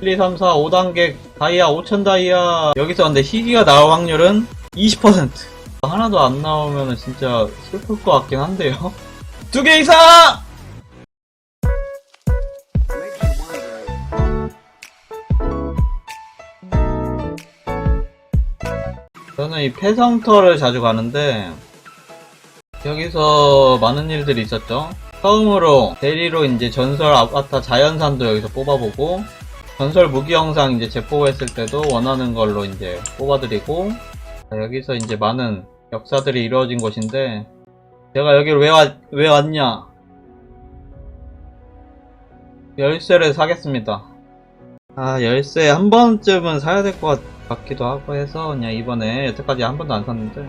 1, 2, 3, 4, 5단계 다이아 5000 다이아 여기서 근데 희귀가 나올 확률은 20% 하나도 안 나오면 진짜 슬플 것 같긴 한데요 두 개 이상! 저는 이 폐성터를 자주 가는데 여기서 많은 일들이 있었죠. 처음으로 대리로 이제 전설 아바타 자연산도 여기서 뽑아보고 전설 무기 영상 이제 재포했을 때도 원하는 걸로 이제 뽑아드리고 자, 여기서 이제 많은 역사들이 이루어진 곳인데 제가 여기를 왜, 왔, 왜 왔냐? 열쇠를 사겠습니다. 아 열쇠 한 번쯤은 사야 될 것 같기도 하고 해서 그냥 이번에 여태까지 한 번도 안 샀는데.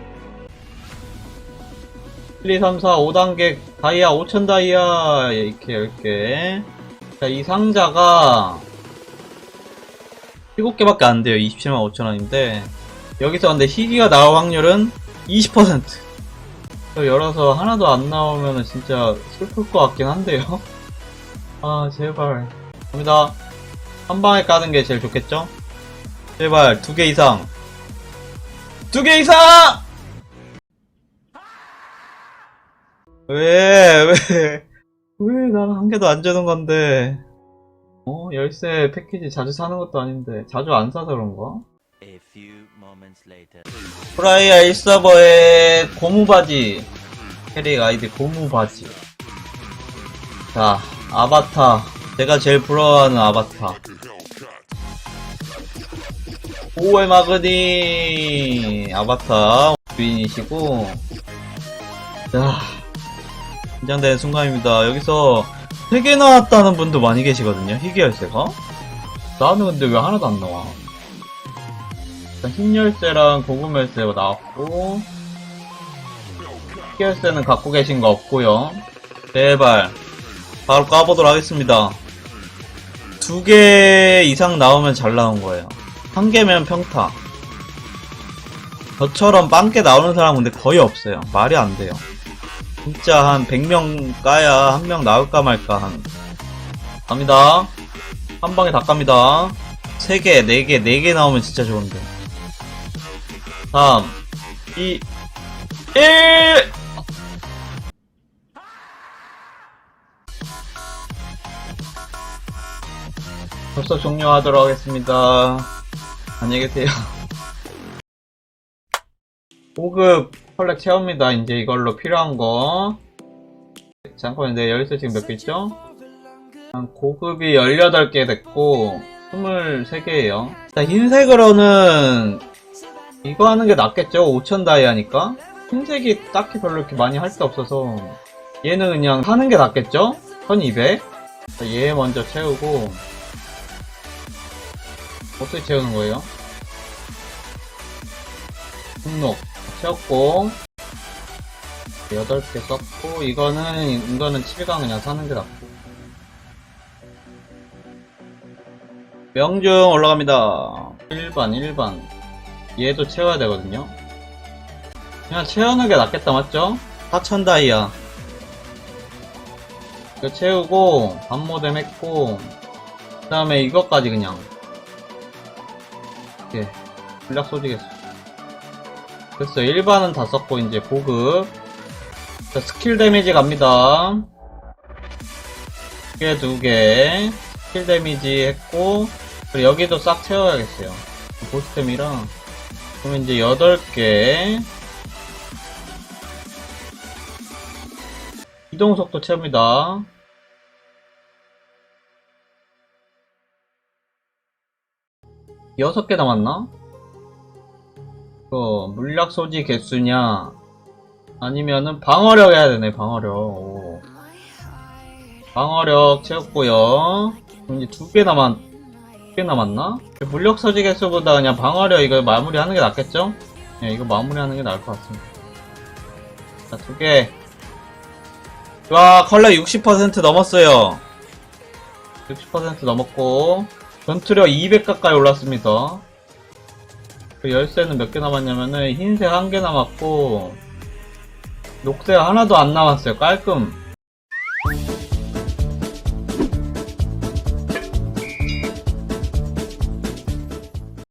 1, 2, 3, 4, 5단계 다이아 5000 다이아 이렇게 10개 자, 이 상자가 7개밖에 안 돼요. 27만 5천원인데. 여기서 근데 희귀가 나올 확률은 20% 이거 열어서 하나도 안 나오면 진짜 슬플 것 같긴 한데요. 아 제발. 갑니다. 한 방에 까는 게 제일 좋겠죠? 제발 두 개 이상. 두 개 이상! 왜, 왜, 왜 나는 한 개도 안 주는 건데. 어, 열쇠 패키지 자주 사는 것도 아닌데, 자주 안 사서 그런가? Later. 프라이아 1서버의 고무바지. 캐릭 아이디 고무바지. 자, 아바타. 제가 제일 부러워하는 아바타. 오월 마그니 아바타 주인이시고 자 긴장되는 순간입니다 여기서 3개 나왔다는 분도 많이 계시거든요 희귀 열쇠가 나는 근데 왜 하나도 안 나와 일단 흰 열쇠랑 고구마열쇠가 나왔고 희귀 열쇠는 갖고 계신 거 없고요 제발 바로 까보도록 하겠습니다 두 개 이상 나오면 잘 나온 거예요 한 개면 평타. 저처럼 빵개 나오는 사람은 근데 거의 없어요. 말이 안 돼요. 진짜 한 100명 까야 한 명 나올까 말까 한. 갑니다. 한 방에 다 깝니다. 3개, 4개, 4개 나오면 진짜 좋은데. 3, 2, 1! 벌써 종료하도록 하겠습니다. 안녕히 계세요. 5급 컬렉 채웁니다. 이제 이걸로 필요한 거. 잠깐만요. 내 열쇠 지금 몇 개 있죠? 한 고급이 18개 됐고, 23개예요. 자, 흰색으로는 이거 하는 게 낫겠죠? 5000 다이아니까? 흰색이 딱히 별로 이렇게 많이 할 게 없어서 얘는 그냥 하는 게 낫겠죠? 1200. 자, 얘 먼저 채우고 어떻게 채우는 거예요? 등록 채웠고 8개 썼고 이거는 이거는 7강 그냥 사는 게 낫고. 명중 올라갑니다. 1반 1반. 얘도 채워야 되거든요. 그냥 채우는 게 낫겠다 맞죠? 4천 다이아. 이거 채우고 반모뎀 했고 그 다음에 이것까지 그냥. 이렇게. 불락 소지겠어 됐어. 일반은 다 썼고 이제 고급. 자 스킬 데미지 갑니다. 두 개 두 개. 스킬 데미지 했고 그리고 여기도 싹 채워야겠어요. 보스템이랑. 그러면 이제 8개. 이동속도 채웁니다. 여섯 개 남았나? 그 물약 소지 개수냐 아니면은 방어력 해야 되네 방어력 오. 방어력 채웠고요 이제 두 개 남았 두 개 남았나? 물력 소지 개수보다 그냥 방어력 이거 마무리하는 게 낫겠죠? 네, 이거 마무리하는 게 나을 것 같습니다 자 두개 와 컬러 60% 넘었어요 60% 넘었고 전투력 200 가까이 올랐습니다. 그 열쇠는 몇 개 남았냐면은 흰색 한 개 남았고 녹색 하나도 안 남았어요. 깔끔.